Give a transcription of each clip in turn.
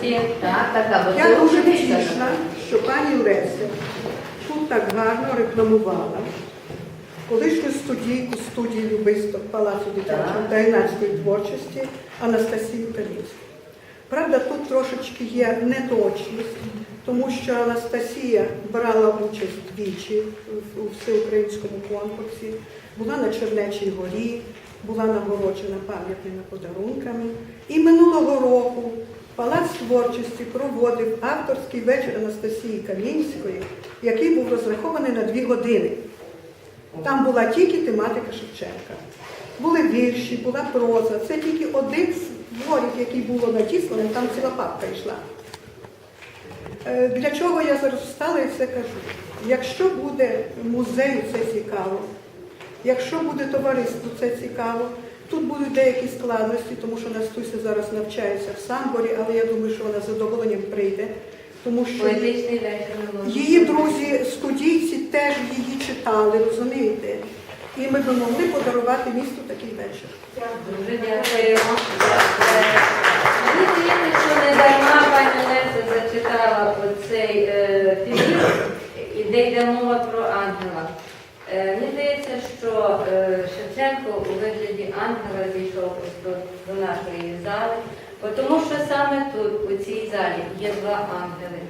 творчості. Так, так, так. бо Я це дуже вдячна, що пані Леся тут так гарно рекламувала колишню студійку студії Любисток Палацу дитячої та юнацької творчості Анастасію Калінську. Правда, тут трошечки є неточність, тому що Анастасія брала участь двічі у всеукраїнському конкурсі, була на Чернечій горі, була нагороджена пам'ятними подарунками. І минулого року Палац творчості проводив авторський вечір Анастасії Камінської, який був розрахований на дві години. Там була тільки тематика Шевченка. Були вірші, була проза. Це тільки один з творів, який було надіслано, там ціла папка йшла. Е, Для чого я зараз встала і це кажу? Якщо буде музею це цікаво, якщо буде товариству це цікаво, тут будуть деякі складності, тому що Настуся зараз навчається в Самборі, але я думаю, що вона з задоволенням прийде, тому що її друзі, студійці теж її читали, розумієте? І ми би могли подарувати місту такий вечір. Дуже дякуємо. Мені здається, що не дарма пані Леся зачитала оцей е, фільм, де йде мова про ангела. Е, Мені здається, що е, Шевченко у вигляді ангела зійшов до, нашої зали, тому що саме тут, у цій залі, є два ангели.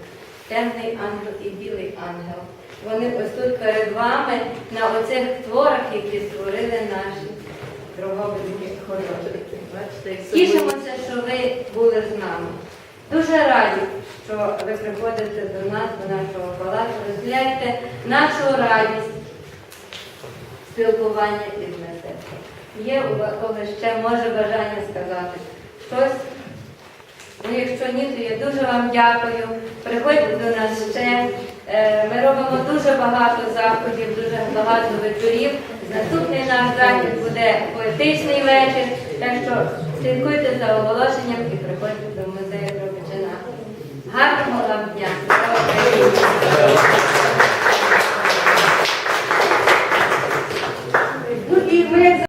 Темний ангел і білий ангел. Вони ось тут перед вами на оцих творах, які створили наші дороговеликі художники. Тішимося, що ви були з нами. Дуже раді, що ви приходите до нас, до нашого палацу, розділяєте нашу радість спілкування із мистецтвом. Є у когось ще може бажання сказати щось. Ну, якщо ні, то я дуже вам дякую. Приходьте до нас ще. Е, Ми робимо дуже багато заходів, дуже багато вечорів. Наступний наш захід буде поетичний вечір. Так що слідкуйте за оголошенням і приходьте до музею Дробичина. Гарного вам дня!